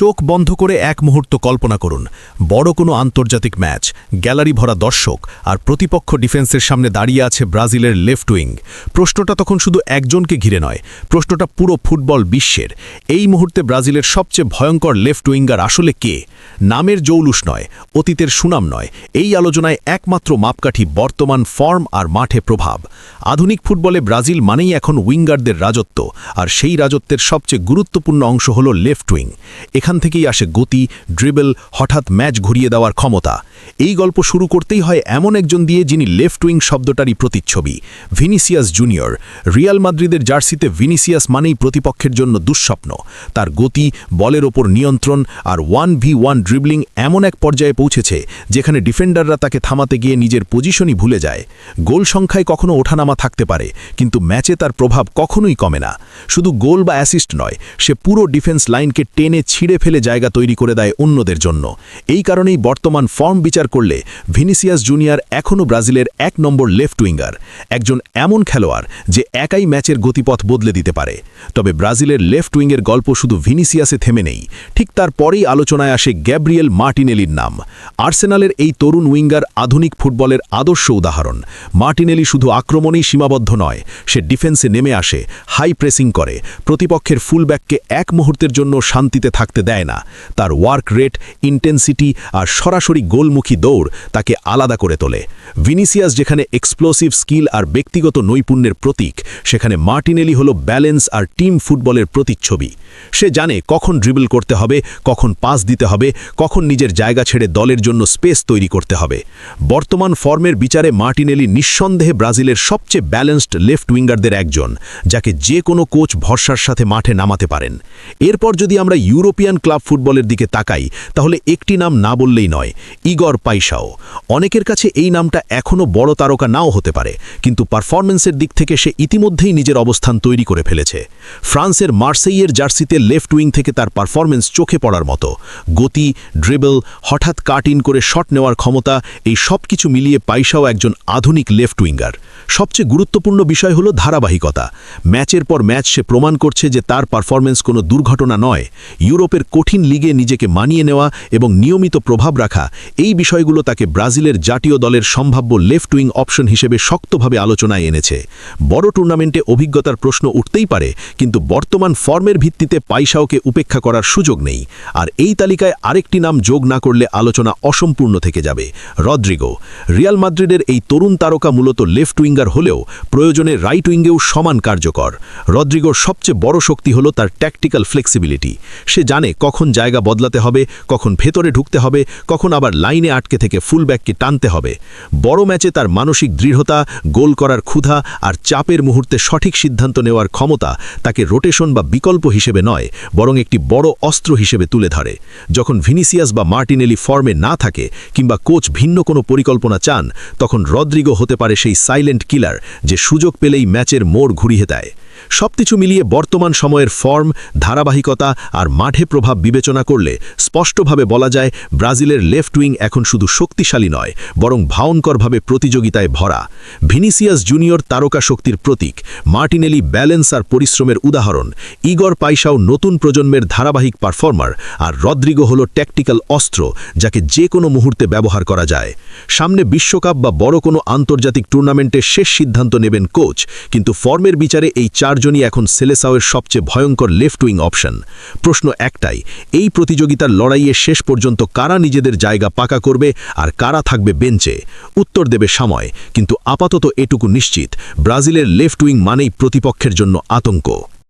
চোখ বন্ধ করে এক মুহূর্ত কল্পনা করুন। বড় কোনো আন্তর্জাতিক ম্যাচ, গ্যালারি ভরা দর্শক আর প্রতিপক্ষ ডিফেন্সের সামনে দাঁড়িয়ে আছে ব্রাজিলের লেফট উইং। প্রশ্নটা তখন শুধু একজনকে ঘিরে নয়, প্রশ্নটা পুরো ফুটবল বিশ্বের। এই মুহূর্তে ব্রাজিলের সবচেয়ে ভয়ঙ্কর লেফট উইঙ্গার আসলে কে? নামের জৌলুস নয়, অতীতের সুনাম নয়, এই আলোচনায় একমাত্র মাপকাঠি বর্তমান ফর্ম আর মাঠে প্রভাব। আধুনিক ফুটবলে ব্রাজিল মানেই এখন উইঙ্গারদের রাজত্ব, আর সেই রাজত্বের সবচেয়ে গুরুত্বপূর্ণ অংশ হল লেফট উইং। এখান থেকেই আসে গতি ড্রিবল হঠাৎ ম্যাচ ঘুরিয়ে দেওয়ার ক্ষমতা। এই গল্প শুরু করতেই হয় এমন একজন দিয়ে যিনি লেফট উইং শব্দটারই প্রতিচ্ছবি, ভিনিসিয়াস জুনিয়র। রিয়াল মাদ্রিদের জার্সিতে ভিনিসিয়াস মানেই প্রতিপক্ষের জন্য দুঃস্বপ্ন। তার গতি, বলের ওপর নিয়ন্ত্রণ আর ওয়ান ভি ওয়ান ড্রিবলিং এমন এক পর্যায়ে পৌঁছেছে যেখানে ডিফেন্ডাররা তাকে থামাতে গিয়ে নিজের পজিশনই ভুলে যায়। গোল সংখ্যায় কখনো ওঠানামা থাকতে পারে, কিন্তু ম্যাচে তার প্রভাব কখনোই কমে না। শুধু গোল বা অ্যাসিস্ট নয়, সে পুরো ডিফেন্স লাইনকে টেনে ছিঁড়ে ফেলে জায়গা তৈরি করে দেয় অন্যদের জন্য। এই কারণেই বর্তমান ফর্ম বিচার করলে ভিনিসিয়াস জুনিয়র এখনও ব্রাজিলের এক নম্বর লেফট উইঙ্গার, একজন এমন খেলোয়াড় যে একাই ম্যাচের গতিপথ বদলে দিতে পারে। তবে ব্রাজিলের লেফট উইংয়ের গল্প শুধু ভিনিসিয়াসে থেমে নেই, ঠিক তার পরেই আলোচনায় আসে গ্যাব্রিয়েল মার্টিনেলির নাম। আর্সেনালের এই তরুণ উইঙ্গার আধুনিক ফুটবলের আদর্শ উদাহরণ। মার্টিনেলি শুধু আক্রমণেই সীমাবদ্ধ নয়, সে ডিফেন্সে নেমে আসে, হাই প্রেসিং করে, প্রতিপক্ষের ফুলব্যাককে এক মুহূর্তের জন্য শান্তিতে থাকতে দেয় না। তার ওয়ার্ক রেট, ইন্টেন্সিটি আর সরাসরি গোলমুখী দৌড় তাকে আলাদা করে তোলে। ভিনিসিয়াস যেখানে এক্সপ্লোসিভ স্কিল আর ব্যক্তিগত নৈপুণ্যের প্রতীক, সেখানে মার্টিনেলি হল ব্যালেন্স আর টিম ফুটবলের প্রতিচ্ছবি। সে জানে কখন ড্রিবল করতে হবে, কখন পাস দিতে হবে, কখন নিজের জায়গা ছেড়ে দলের জন্য স্পেস তৈরি করতে হবে। বর্তমান ফর্মের বিচারে মার্টিনেলি নিঃসন্দেহে ব্রাজিলের সবচেয়ে ব্যালেন্সড লেফট উইঙ্গারদের একজন, যাকে যে কোনো কোচ ভরসার সাথে মাঠে নামাতে পারেন। এরপর যদি আমরা ইউরোপিয়ান ক্লাব ফুটবলের দিকে তাকাই, তাহলে একটি নাম না বললেই নয়, ইগর পাইসাও অনেকের কাছে এই নামটা এখনও বড় তারকা নাও হতে পারে, কিন্তু পারফরমেন্সের দিক থেকে সে ইতিমধ্যেই নিজের অবস্থান তৈরি করে ফেলেছে। ফ্রান্সের মার্সেইয়ের জার্সিতে লেফট উইং থেকে তার পারফরমেন্স চোখে পড়ার মতো। গতি, ড্রিবল, হঠাৎ কাট ইন করে শট নেওয়ার ক্ষমতা, এই সব কিছু মিলিয়ে পাইসাও একজন আধুনিক লেফট উইঙ্গার। সবচেয়ে গুরুত্বপূর্ণ বিষয় হল ধারাবাহিকতা। ম্যাচের পর ম্যাচ সে প্রমাণ করছে যে তার পারফরমেন্স কোনো দুর্ঘটনা নয়। ইউরোপের কঠিন লিগে নিজেকে মানিয়ে নেওয়া এবং নিয়মিত প্রভাব রাখা, এই বিষয়গুলো তাকে ব্রাজিলের জাতীয় দলের সম্ভাব্য লেফট উইং অপশন হিসেবে শক্তভাবে আলোচনায় এনেছে। বড় টুর্নামেন্টে অভিজ্ঞতার প্রশ্ন উঠতেই পারে, কিন্তু বর্তমান ফর্মের ভিত্তিতে পাইসাওকে উপেক্ষা করার সুযোগ নেই। আর এই তালিকায় আরেকটি নাম যোগ না করলে আলোচনা অসম্পূর্ণ থেকে যাবে, রদ্রিগো। রিয়াল মাদ্রিদের এই তরুণ তারকা মূলত লেফট উইঙ্গার হলেও প্রয়োজনে রাইট উইঙ্গেও সমান কার্যকর। রদ্রিগোর সবচেয়ে বড় শক্তি হল তার ট্যাকটিক্যাল ফ্লেক্সিবিলিটি সে জানে কখন জায়গা বদলাতে হবে, কখন ভেতরে ঢুকতে হবে, কখন আবার লাইনে আটকে থেকে ফুলব্যাককে টানতে হবে। বড় ম্যাচে তার মানসিক দৃঢ়তা, গোল করার ক্ষুধা আর চাপের মুহূর্তে সঠিক সিদ্ধান্ত নেওয়ার ক্ষমতা তাকে রোটেশন বা বিকল্প হিসেবে নয়, বরং একটি বড় অস্ত্র হিসেবে তুলে ধরে। যখন ভিনিসিয়াস বা মার্টিনেলি ফর্মে না থাকে কিংবা কোচ ভিন্ন কোনো পরিকল্পনা চান, তখন রদ্রিগো হতে পারে সেই সাইলেন্ট কিলার যে সুযোগ পেলেই ম্যাচের মোড় ঘুরিয়ে দেয়। সবকিছু মিলিয়ে বর্তমান সময়ের ফর্ম, ধারাবাহিকতা আর মাঠে প্রভাব বিবেচনা করলে স্পষ্টভাবে বলা যায় ব্রাজিলের লেফট উইং এখন শুধু শক্তিশালী নয়, বরং ভাউনকরভাবে প্রতিযোগিতায় ভরা। ভিনিসিয়াস জুনিয়র তারকা শক্তির প্রতীক, মার্টিনেলি ব্যালেন্স আর পরিশ্রমের উদাহরণ, ইগর পাইসাও নতুন প্রজন্মের ধারাবাহিক পারফর্মার আর রদ্রিগো হল ট্যাকটিক্যাল অস্ত্র যাকে যে কোনো মুহূর্তে ব্যবহার করা যায়। সামনে বিশ্বকাপ বা বড় কোনো আন্তর্জাতিক টুর্নামেন্টে শেষ সিদ্ধান্ত নেবেন কোচ, কিন্তু ফর্মের বিচারে এই চারজনই এখন সেলেসাওয়ের সবচেয়ে ভয়ঙ্কর লেফট উইং অপশন। প্রশ্ন একটাই, এই প্রতিযোগিতার লড়াইয়ে শেষ পর্যন্ত কারা নিজেদের জায়গা পাকা করবে আর কারা থাকবে বেঞ্চে? উত্তর দেবে সময়, কিন্তু আপাতত এটুকু নিশ্চিত, ব্রাজিলের লেফট উইং মানেই প্রতিপক্ষের জন্য আতঙ্ক।